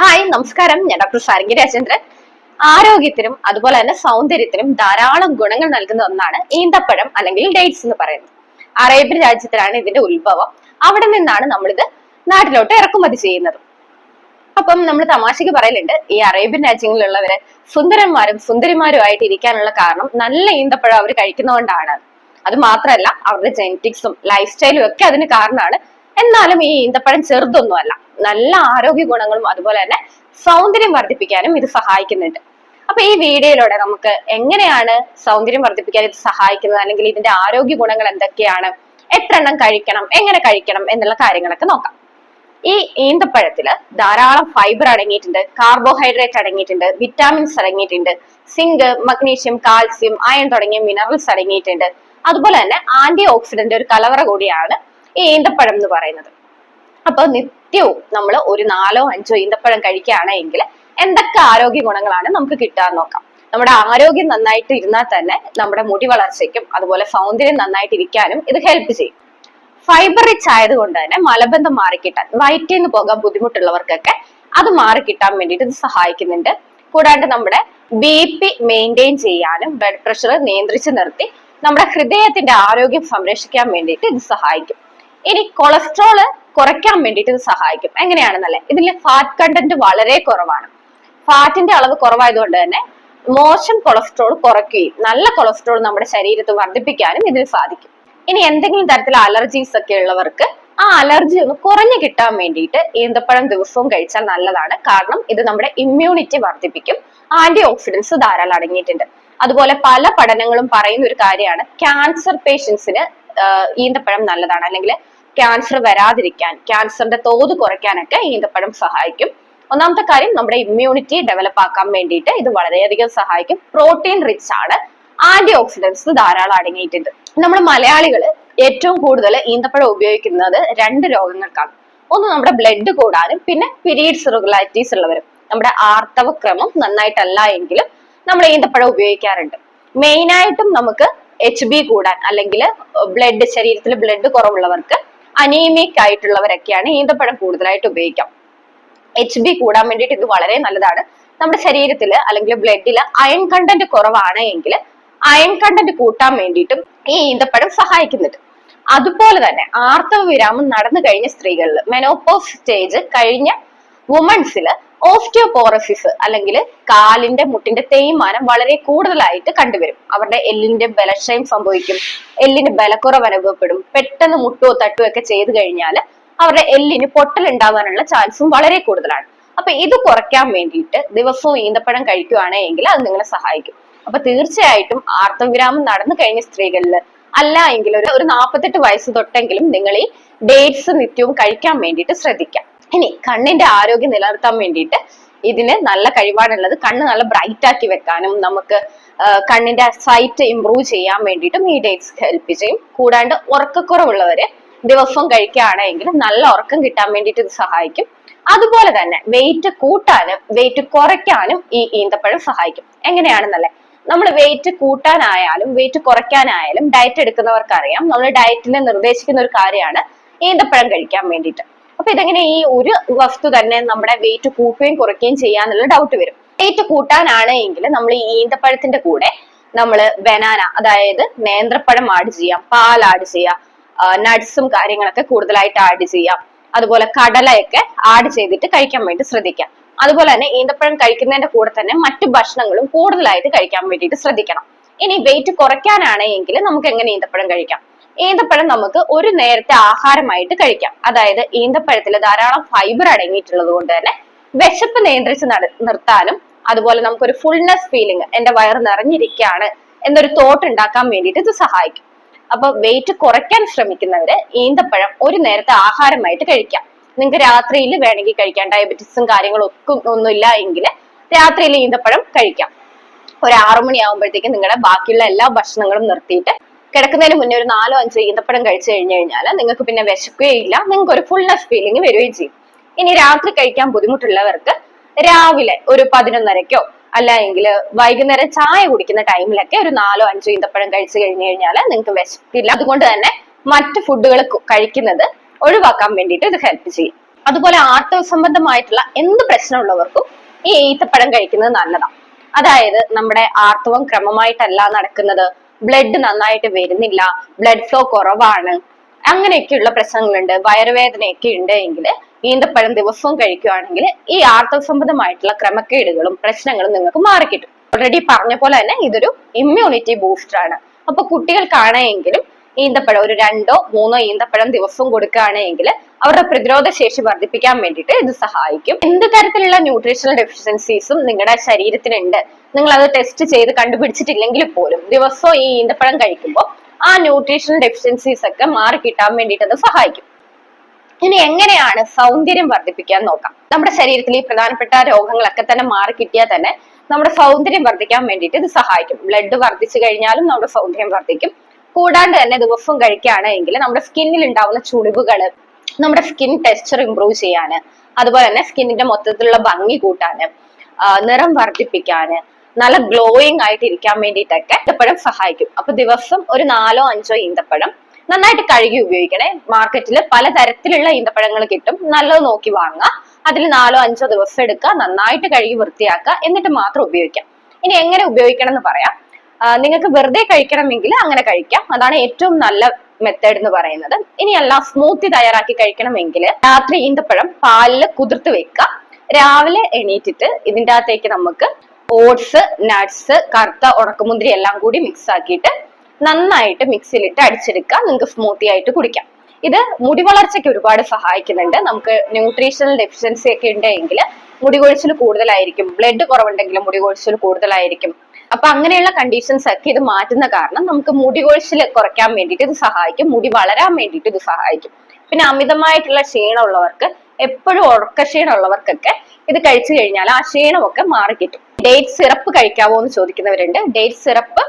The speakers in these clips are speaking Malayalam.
ഹായ് നമസ്കാരം. ഞാൻ ഡോക്ടർ സാരംഗി രാജേന്ദ്രൻ. ആരോഗ്യത്തിനും അതുപോലെ തന്നെ സൗന്ദര്യത്തിനും ധാരാളം ഗുണങ്ങൾ നൽകുന്ന ഒന്നാണ് ഈന്തപ്പഴം അല്ലെങ്കിൽ ഡേറ്റ്സ് എന്ന് പറയുന്നത്. അറേബ്യൻ രാജ്യത്തിലാണ് ഇതിന്റെ ഉത്ഭവം. അവിടെ നിന്നാണ് നമ്മളിത് നാട്ടിലോട്ട് ഇറക്കുമതി ചെയ്യുന്നത്. അപ്പം നമ്മൾ തമാശക്ക് പറയലുണ്ട് ഈ അറേബ്യൻ രാജ്യങ്ങളിലുള്ളവര് സുന്ദരന്മാരും സുന്ദരിമാരും ആയിട്ട് ഇരിക്കാനുള്ള കാരണം നല്ല ഈന്തപ്പഴം അവർ കഴിക്കുന്നതുകൊണ്ടാണ് അത് മാത്രമല്ല അവരുടെ ജനറ്റിക്സും ലൈഫ് സ്റ്റൈലും ഒക്കെ അതിന് കാരണമാണ് എന്നാലും ഈ ഈന്തപ്പഴം ചെറുതൊന്നുമല്ല. നല്ല ആരോഗ്യ ഗുണങ്ങളും അതുപോലെ തന്നെ സൗന്ദര്യം വർദ്ധിപ്പിക്കാനും ഇത് സഹായിക്കുന്നുണ്ട്. അപ്പൊ ഈ വീഡിയോയിലൂടെ നമുക്ക് എങ്ങനെയാണ് സൗന്ദര്യം വർദ്ധിപ്പിക്കാൻ ഇത് സഹായിക്കുന്നത്? അല്ലെങ്കിൽ ഇതിന്റെ ആരോഗ്യ ഗുണങ്ങൾ എന്തൊക്കെയാണ്? എത്ര എണ്ണം കഴിക്കണം? എങ്ങനെ കഴിക്കണം? എന്നുള്ള കാര്യങ്ങളൊക്കെ നോക്കാം. ഈ ഈന്തപ്പഴത്തിൽ ധാരാളം ഫൈബർ അടങ്ങിയിട്ടുണ്ട് കാർബോഹൈഡ്രേറ്റ് അടങ്ങിയിട്ടുണ്ട് വിറ്റാമിൻസ് അടങ്ങിയിട്ടുണ്ട് സിങ്ക് മഗ്നീഷ്യം കാൽസ്യം അയൺ തുടങ്ങിയ മിനറൽസ് അടങ്ങിയിട്ടുണ്ട്. അതുപോലെ തന്നെ ആന്റി ഓക്സിഡന്റ് ഒരു കലവറ കൂടിയാണ് ഈ ഈന്തപ്പഴം എന്ന് പറയുന്നത്. അപ്പൊ നിത്യവും നമ്മൾ ഒരു നാലോ അഞ്ചോ ഈന്തപ്പഴം കഴിക്കുകയാണെങ്കിൽ എന്തൊക്കെ ആരോഗ്യ ഗുണങ്ങളാണ് നമുക്ക് കിട്ടാൻ നോക്കാം. നമ്മുടെ ആരോഗ്യം നന്നായിട്ട് ഇരുന്നാൽ തന്നെ നമ്മുടെ മുടി വളർച്ചയ്ക്കും അതുപോലെ സൗന്ദര്യം നന്നായിട്ട് ഇരിക്കാനും ഇത് ഹെൽപ്പ് ചെയ്യും. ഫൈബർ റിച്ച് ആയതുകൊണ്ട് തന്നെ മലബന്ധം മാറിക്കിട്ടാൻ നിന്ന് പോകാൻ ബുദ്ധിമുട്ടുള്ളവർക്കൊക്കെ അത് മാറിക്കിട്ടാൻ വേണ്ടിയിട്ട് ഇത് സഹായിക്കുന്നുണ്ട്. കൂടാണ്ട് നമ്മുടെ ബി പി മെയിന്റെയിൻ ചെയ്യാനും ബ്ലഡ് പ്രഷർ നിയന്ത്രിച്ച് നിർത്തി നമ്മുടെ ഹൃദയത്തിന്റെ ആരോഗ്യം സംരക്ഷിക്കാൻ വേണ്ടിയിട്ട് ഇത് സഹായിക്കും. ഇനി കൊളസ്ട്രോൾ കുറയ്ക്കാൻ വേണ്ടിയിട്ട് ഇത് സഹായിക്കും. എങ്ങനെയാണെന്നല്ലേ? ഇതിൽ ഫാറ്റ് കണ്ടന്റ് വളരെ കുറവാണ്. ഫാറ്റിന്റെ അളവ് കുറവായതുകൊണ്ട് തന്നെ മോശം കൊളസ്ട്രോൾ കുറയ്ക്കുകയും നല്ല കൊളസ്ട്രോൾ നമ്മുടെ ശരീരത്തിൽ വർദ്ധിപ്പിക്കാനും ഇതിന് സാധിക്കും. ഇനി എന്തെങ്കിലും തരത്തിൽ അലർജീസ് ഒക്കെ ഉള്ളവർക്ക് ആ അലർജി ഒന്ന് കുറഞ്ഞു കിട്ടാൻ വേണ്ടിയിട്ട് ഈന്തപ്പഴം ദിവസവും കഴിച്ചാൽ നല്ലതാണ്. കാരണം ഇത് നമ്മുടെ ഇമ്മ്യൂണിറ്റി വർദ്ധിപ്പിക്കും. ആന്റി ഓക്സിഡൻസ് ധാരാളം അടങ്ങിയിട്ടുണ്ട്. അതുപോലെ പല പഠനങ്ങളും പറയുന്ന ഒരു കാര്യമാണ് ക്യാൻസർ പേഷ്യൻസിന് ഈന്തപ്പഴം നല്ലതാണ്. അല്ലെങ്കിൽ ക്യാൻസർ വരാതിരിക്കാൻ ക്യാൻസറിന്റെ തോത് കുറയ്ക്കാനൊക്കെ ഈന്തപ്പഴം സഹായിക്കും. ഒന്നാമത്തെ കാര്യം നമ്മുടെ ഇമ്മ്യൂണിറ്റി ഡെവലപ്പ് ആക്കാൻ വേണ്ടിയിട്ട് ഇത് വളരെയധികം സഹായിക്കും. പ്രോട്ടീൻ റിച്ച് ആണ്. ആന്റി ഓക്സിഡൻസ് ധാരാളം അടങ്ങിയിട്ടുണ്ട്. നമ്മൾ മലയാളികൾ ഏറ്റവും കൂടുതൽ ഈന്തപ്പഴം ഉപയോഗിക്കുന്നത് രണ്ട് രോഗങ്ങൾക്കാണ്. ഒന്ന് നമ്മുടെ ബ്ലഡ് കൂടാനും പിന്നെ പീരീഡ്സ് റെഗുലാരിറ്റീസ് ഉള്ളവരും. നമ്മുടെ ആർത്തവ ക്രമം നന്നായിട്ടല്ല എങ്കിലും നമ്മൾ ഈന്തപ്പഴം ഉപയോഗിക്കാറുണ്ട്. മെയിൻ ആയിട്ടും നമുക്ക് എച്ച് ബി കൂടാൻ അല്ലെങ്കിൽ ബ്ലഡ് ശരീരത്തിൽ ബ്ലഡ് കുറവുള്ളവർക്ക് അനീമിക് ആയിട്ടുള്ളവരൊക്കെയാണ് ഈന്തപ്പഴം കൂടുതലായിട്ട് ഉപയോഗിക്കാം എച്ച് ബി കൂടാൻ വേണ്ടിയിട്ട് ഇത് വളരെ നല്ലതാണ്. നമ്മുടെ ശരീരത്തിൽ അല്ലെങ്കിൽ ബ്ലഡിൽ അയൺ കണ്ടന്റ് കുറവാണ് എങ്കിൽ അയൺ കണ്ടന്റ് കൂട്ടാൻ വേണ്ടിയിട്ടും ഈ ഈന്തപ്പഴം സഹായിക്കുന്നുണ്ട്. അതുപോലെ തന്നെ ആർത്തവ വിരാമം നടന്നു കഴിഞ്ഞ സ്ത്രീകളിൽ മെനോപോസ് സ്റ്റേജ് കഴിഞ്ഞ വുമൺസിൽ ഓസ്റ്റിയോപോറസിസ് അല്ലെങ്കിൽ കാലിന്റെ മുട്ടിന്റെ തേയ്മാനം വളരെ കൂടുതലായിട്ട് കണ്ടുവരും. അവരുടെ എല്ലിന്റെ ബലക്ഷയം സംഭവിക്കും. എല്ലിന്റെ ബലക്കുറവ് അനുഭവപ്പെടും. പെട്ടെന്ന് മുട്ടോ തട്ടോ ഒക്കെ ചെയ്തു കഴിഞ്ഞാൽ അവരുടെ എല്ലിന് പൊട്ടൽ ഉണ്ടാവാനുള്ള ചാൻസും വളരെ കൂടുതലാണ്. അപ്പൊ ഇത് കുറയ്ക്കാൻ വേണ്ടിയിട്ട് ദിവസവും ഈന്തപ്പഴം കഴിക്കുകയാണെങ്കിൽ അത് നിങ്ങളെ സഹായിക്കും. അപ്പൊ തീർച്ചയായിട്ടും ആർത്തവിരാമം നടന്നു കഴിഞ്ഞ സ്ത്രീകളിൽ അല്ല എങ്കിൽ ഒരു നാൽപ്പത്തെട്ട് വയസ്സ് തൊട്ടെങ്കിലും നിങ്ങൾ ഈ ഡേറ്റ്സ് നിത്യവും കഴിക്കാൻ വേണ്ടിയിട്ട് ശ്രദ്ധിക്കാം. ഇനി കണ്ണിന്റെ ആരോഗ്യം നിലനിർത്താൻ വേണ്ടിയിട്ട് ഇതിന് നല്ല കഴിവാണുള്ളത്. കണ്ണ് നല്ല ബ്രൈറ്റ് ആക്കി വെക്കാനും നമുക്ക് കണ്ണിന്റെ സൈറ്റ് ഇംപ്രൂവ് ചെയ്യാൻ വേണ്ടിയിട്ടും ഈ ഡേറ്റ്സ് ഹെൽപ്പ് ചെയ്യും. കൂടാണ്ട് ഉറക്കക്കുറവുള്ളവര് ദിവസവും കഴിക്കുകയാണെങ്കിൽ നല്ല ഉറക്കം കിട്ടാൻ വേണ്ടിയിട്ട് ഇത് സഹായിക്കും. അതുപോലെ തന്നെ വെയിറ്റ് കൂട്ടാനും വെയിറ്റ് കുറയ്ക്കാനും ഈ ഈന്തപ്പഴം സഹായിക്കും. എങ്ങനെയാണെന്നല്ലേ? നമ്മൾ വെയിറ്റ് കൂട്ടാനായാലും വെയിറ്റ് കുറയ്ക്കാനായാലും ഡയറ്റ് എടുക്കുന്നവർക്ക് അറിയാം നമ്മൾ ഡയറ്റിനെ നിർദ്ദേശിക്കുന്ന ഒരു കാര്യമാണ് ഈന്തപ്പഴം കഴിക്കാൻ വേണ്ടിയിട്ട്. അപ്പൊ ഇതെങ്ങനെ ഈ ഒരു വസ്തു തന്നെ നമ്മുടെ വെയിറ്റ് കൂട്ടുകയും കുറയ്ക്കുകയും ചെയ്യാന്നുള്ള ഡൗട്ട് വരും. വെയിറ്റ് കൂട്ടാനാണ് എങ്കിൽ നമ്മൾ ഈ ഈന്തപ്പഴത്തിന്റെ കൂടെ നമ്മൾ ബനാന അതായത് നേന്ത്രപ്പഴം ആഡ് ചെയ്യാം പാൽ ആഡ് ചെയ്യാം നട്ട്സും കാര്യങ്ങളൊക്കെ കൂടുതലായിട്ട് ആഡ് ചെയ്യാം. അതുപോലെ കടലയൊക്കെ ആഡ് ചെയ്തിട്ട് കഴിക്കാൻ വേണ്ടി ശ്രദ്ധിക്കാം. അതുപോലെ തന്നെ ഈന്തപ്പഴം കഴിക്കുന്നതിന്റെ കൂടെ തന്നെ മറ്റു ഭക്ഷണങ്ങളും കൂടുതലായിട്ട് കഴിക്കാൻ വേണ്ടിയിട്ട് ശ്രദ്ധിക്കണം. ഇനി വെയിറ്റ് കുറയ്ക്കാനാണെങ്കിൽ നമുക്ക് എങ്ങനെ ഈന്തപ്പഴം കഴിക്കാം? ഈന്തപ്പഴം നമുക്ക് ഒരു നേരത്തെ ആഹാരമായിട്ട് കഴിക്കാം. അതായത് ഈന്തപ്പഴത്തിൽ ധാരാളം ഫൈബർ അടങ്ങിയിട്ടുള്ളത് കൊണ്ട് തന്നെ വിശപ്പ് നിയന്ത്രിച്ച് നിർത്താനും അതുപോലെ നമുക്കൊരു ഫുൾനെസ് ഫീലിംഗ് എന്റെ വയറ് നിറഞ്ഞിരിക്കുകയാണ് എന്നൊരു തോട്ട് ഉണ്ടാക്കാൻ വേണ്ടിയിട്ട് ഇത് സഹായിക്കും. അപ്പൊ വെയിറ്റ് കുറയ്ക്കാൻ ശ്രമിക്കുന്നവര് ഈന്തപ്പഴം ഒരു നേരത്തെ ആഹാരമായിട്ട് കഴിക്കാം. നിങ്ങൾക്ക് രാത്രിയിൽ വേണമെങ്കിൽ കഴിക്കാം. ഡയബറ്റീസും കാര്യങ്ങളും ഒക്കെ ഒന്നുമില്ല എങ്കിൽ രാത്രിയിൽ ഈന്തപ്പഴം കഴിക്കാം. ഒരു ആറു മണിയാകുമ്പോഴത്തേക്കും നിങ്ങളുടെ ബാക്കിയുള്ള എല്ലാ ഭക്ഷണങ്ങളും നിർത്തിയിട്ട് കിടക്കുന്നതിന് മുന്നേ ഒരു നാലോ അഞ്ചോ ഈന്തപ്പഴം കഴിച്ചു കഴിഞ്ഞു കഴിഞ്ഞാൽ നിങ്ങൾക്ക് പിന്നെ വിശക്കുകയില്ല നിങ്ങൾക്ക് ഒരു ഫുൾനെസ് ഫീലിംഗ് വരികയും ചെയ്യും. ഇനി രാത്രി കഴിക്കാൻ ബുദ്ധിമുട്ടുള്ളവർക്ക് രാവിലെ ഒരു പതിനൊന്നരക്കോ അല്ല എങ്കിൽ വൈകുന്നേരം ചായ കുടിക്കുന്ന ടൈമിലൊക്കെ ഒരു നാലോ അഞ്ചോ ഈന്തപ്പഴം കഴിച്ചു കഴിഞ്ഞു കഴിഞ്ഞാൽ നിങ്ങൾക്ക് വിശക്കില്ല. അതുകൊണ്ട് തന്നെ മറ്റ് ഫുഡുകൾ കഴിക്കുന്നത് ഒഴിവാക്കാൻ വേണ്ടിയിട്ട് ഇത് ഹെൽപ്പ് ചെയ്യും. അതുപോലെ ആർത്തവ സംബന്ധമായിട്ടുള്ള എന്ത് പ്രശ്നമുള്ളവർക്കും ഈ ഈത്തപ്പഴം കഴിക്കുന്നത് നല്ലതാണ് അതായത് നമ്മുടെ ആർത്തവം ക്രമമായിട്ടല്ല നടക്കുന്നത്. ബ്ലഡ് നന്നായിട്ട് വരുന്നില്ല ബ്ലഡ് ഫ്ലോ കുറവാണ്. അങ്ങനെയൊക്കെയുള്ള പ്രശ്നങ്ങളുണ്ട് വയറുവേദനയൊക്കെ ഉണ്ട് എങ്കിൽ ഈന്തപ്പഴം ദിവസവും കഴിക്കുകയാണെങ്കിൽ ഈ ആർത്തവ സംബന്ധമായിട്ടുള്ള ക്രമക്കേടുകളും പ്രശ്നങ്ങളും നിങ്ങൾക്ക് മാറിക്കിട്ടും. ഓൾറെഡി പറഞ്ഞ പോലെ തന്നെ ഇതൊരു ഇമ്മ്യൂണിറ്റി ബൂസ്റ്റർ ആണ്. അപ്പൊ കുട്ടികൾക്കാണെങ്കിലും ഈന്തപ്പഴം ഒരു രണ്ടോ മൂന്നോ ഈന്തപ്പഴം ദിവസവും കൊടുക്കുകയാണെങ്കിൽ അവരുടെ പ്രതിരോധ ശേഷി വർദ്ധിപ്പിക്കാൻ വേണ്ടിയിട്ട് ഇത് സഹായിക്കും. എന്ത് തരത്തിലുള്ള ന്യൂട്രീഷണൽ ഡെഫിഷ്യൻസീസും നിങ്ങളുടെ ശരീരത്തിനുണ്ട്. നിങ്ങൾ അത് ടെസ്റ്റ് ചെയ്ത് കണ്ടുപിടിച്ചിട്ടില്ലെങ്കിൽ പോലും ദിവസവും ഈ ഈന്തപ്പഴം കഴിക്കുമ്പോൾ ആ ന്യൂട്രീഷണൽ ഡെഫിഷ്യൻസീസ് ഒക്കെ മാറി കിട്ടാൻ വേണ്ടിയിട്ട് അത് സഹായിക്കും. ഇനി എങ്ങനെയാണ് സൗന്ദര്യം വർദ്ധിപ്പിക്കാൻ നോക്കാം. നമ്മുടെ ശരീരത്തിൽ ഈ പ്രധാനപ്പെട്ട രോഗങ്ങളൊക്കെ തന്നെ മാറി കിട്ടിയാൽ തന്നെ നമ്മുടെ സൗന്ദര്യം വർദ്ധിക്കാൻ വേണ്ടിയിട്ട് ഇത് സഹായിക്കും. ബ്ലഡ് വർദ്ധിച്ചു കഴിഞ്ഞാലും നമ്മുടെ സൗന്ദര്യം വർദ്ധിക്കും. കൂടാണ്ട് തന്നെ ദിവസവും കഴിക്കുകയാണെങ്കിൽ നമ്മുടെ സ്കിന്നിൽ ഉണ്ടാവുന്ന ചുളിവുകൾ നമ്മുടെ സ്കിൻ ടെക്സ്ചർ ഇമ്പ്രൂവ് ചെയ്യാന് അതുപോലെ തന്നെ സ്കിന്നിന്റെ മൊത്തത്തിലുള്ള ഭംഗി കൂട്ടാന് നിറം വർദ്ധിപ്പിക്കാന് നല്ല ഗ്ലോയിങ് ആയിട്ട് ഇരിക്കാൻ വേണ്ടിയിട്ടൊക്കെ ഈന്തപ്പഴം സഹായിക്കും. അപ്പൊ ദിവസം ഒരു നാലോ അഞ്ചോ ഈന്തപ്പഴം നന്നായിട്ട് കഴുകി ഉപയോഗിക്കണേ. മാർക്കറ്റിൽ പലതരത്തിലുള്ള ഈന്തപ്പഴങ്ങൾ കിട്ടും. നല്ലത് നോക്കി വാങ്ങുക. അതിൽ നാലോ അഞ്ചോ ദിവസം എടുക്കുക. നന്നായിട്ട് കഴുകി വൃത്തിയാക്കുക. എന്നിട്ട് മാത്രം ഉപയോഗിക്കാം. ഇനി എങ്ങനെ ഉപയോഗിക്കണം എന്ന് പറയാം. നിങ്ങൾക്ക് വെറുതെ കഴിക്കണമെങ്കിൽ അങ്ങനെ കഴിക്കാം. അതാണ് ഏറ്റവും നല്ല മെത്തേഡ് എന്ന് പറയുന്നത്. ഇനി എല്ലാം സ്മൂത്തി തയ്യാറാക്കി കഴിക്കണമെങ്കിൽ രാത്രി ഈന്തപ്പഴം പാലിൽ കുതിർത്ത് വെക്കുക. രാവിലെ എണീറ്റിട്ട് ഇതിന്റെ അകത്തേക്ക് നമുക്ക് ഓട്സ് നട്ട്സ് കറുത്ത ഉണക്കമുന്തിരി എല്ലാം കൂടി മിക്സ് ആക്കിയിട്ട് നന്നായിട്ട് മിക്സിയിലിട്ട് അടിച്ചെടുക്കുക. നിങ്ങൾക്ക് സ്മൂത്തി ആയിട്ട് കുടിക്കാം. ഇത് മുടി വളർച്ചയ്ക്ക് ഒരുപാട് സഹായിക്കുന്നുണ്ട്. നമുക്ക് ന്യൂട്രീഷണൽ ഡെഫിഷ്യൻസി ഒക്കെ ഉണ്ടെങ്കിൽ മുടി കൊഴിച്ചിൽ കൂടുതലായിരിക്കും ബ്ലഡ് കുറവുണ്ടെങ്കിൽ മുടി കൊഴിച്ചിൽ കൂടുതലായിരിക്കും. അപ്പൊ അങ്ങനെയുള്ള കണ്ടീഷൻസ് ഒക്കെ ഇത് മാറ്റുന്ന കാരണം നമുക്ക് മുടി കൊഴിച്ചിൽ കുറയ്ക്കാൻ വേണ്ടിയിട്ട് ഇത് സഹായിക്കും മുടി വളരാൻ വേണ്ടിയിട്ട് ഇത് സഹായിക്കും. പിന്നെ അമിതമായിട്ടുള്ള ക്ഷീണമുള്ളവർക്ക് എപ്പോഴും ഉറക്ക ക്ഷീണമുള്ളവർക്കൊക്കെ ഇത് കഴിച്ചു കഴിഞ്ഞാൽ ആ ക്ഷീണമൊക്കെ മാറിക്കിട്ടും. ഡേറ്റ് സിറപ്പ് കഴിക്കാവോ എന്ന് ചോദിക്കുന്നവരുണ്ട്. ഡേറ്റ് സിറപ്പ്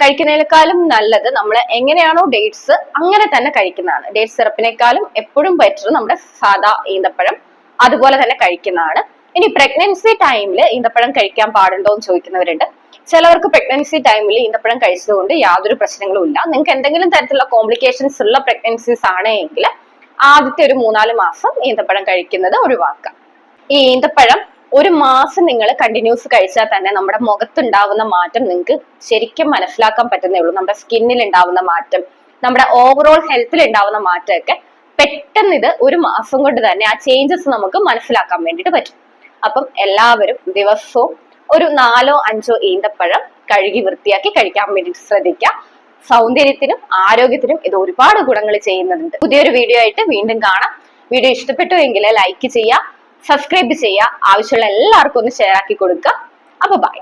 കഴിക്കുന്നതിനേക്കാളും നല്ലത് നമ്മൾ എങ്ങനെയാണോ ഡേറ്റ്സ് അങ്ങനെ തന്നെ കഴിക്കുന്നതാണ്. ഡേറ്റ് സിറപ്പിനേക്കാളും എപ്പോഴും ബെറ്റർ നമ്മുടെ സാധാ ഈന്തപ്പഴം അതുപോലെ തന്നെ കഴിക്കുന്നതാണ്. ഇനി പ്രഗ്നൻസി ടൈമിൽ ഈന്തപ്പഴം കഴിക്കാൻ പാടുണ്ടോ എന്ന് ചോദിക്കുന്നവരുണ്ട്. ചിലവർക്ക് പ്രഗ്നൻസി ടൈമിൽ ഈന്തപ്പഴം കഴിച്ചതുകൊണ്ട് യാതൊരു പ്രശ്നങ്ങളും ഇല്ല. നിങ്ങൾക്ക് എന്തെങ്കിലും തരത്തിലുള്ള കോംപ്ലിക്കേഷൻസ് ഉള്ള പ്രഗ്നൻസീസ് ആണെങ്കിൽ ആദ്യത്തെ ഒരു മൂന്നാൽ മാസം ഈന്തപ്പഴം കഴിക്കുന്നത് ഒഴിവാക്കാം ഈ ഈന്തപ്പഴം ഒരു മാസം നിങ്ങൾ കണ്ടിന്യൂസ് കഴിച്ചാൽ തന്നെ നമ്മുടെ മുഖത്തുണ്ടാവുന്ന മാറ്റം നിങ്ങൾക്ക് ശരിക്കും മനസ്സിലാക്കാൻ പറ്റുന്നേ ഉള്ളൂ. നമ്മുടെ സ്കിന്നിൽ ഉണ്ടാവുന്ന മാറ്റം നമ്മുടെ ഓവറോൾ ഹെൽത്തിൽ ഉണ്ടാവുന്ന മാറ്റമൊക്കെ പെട്ടെന്ന് ഇത് ഒരു മാസം കൊണ്ട് തന്നെ ആ ചേഞ്ചസ് നമുക്ക് മനസ്സിലാക്കാൻ വേണ്ടിയിട്ട് പറ്റും. അപ്പം എല്ലാവരും ദിവസവും ഒരു നാലോ അഞ്ചോ ഈന്തപ്പഴം കഴുകി വൃത്തിയാക്കി കഴിക്കാൻ വേണ്ടിയിട്ട് ശ്രദ്ധിക്കുക. സൗന്ദര്യത്തിനും ആരോഗ്യത്തിനും ഇത് ഒരുപാട് ഗുണങ്ങൾ ചെയ്യുന്നുണ്ട്. പുതിയൊരു വീഡിയോ ആയിട്ട് വീണ്ടും കാണാം. വീഡിയോ ഇഷ്ടപ്പെട്ടു എങ്കിൽ ലൈക്ക് ചെയ്യുക. സബ്സ്ക്രൈബ് ചെയ്യുക. ആവശ്യമുള്ള എല്ലാവർക്കും ഒന്ന് ഷെയർ ആക്കി കൊടുക്കുക. അപ്പൊ ബൈ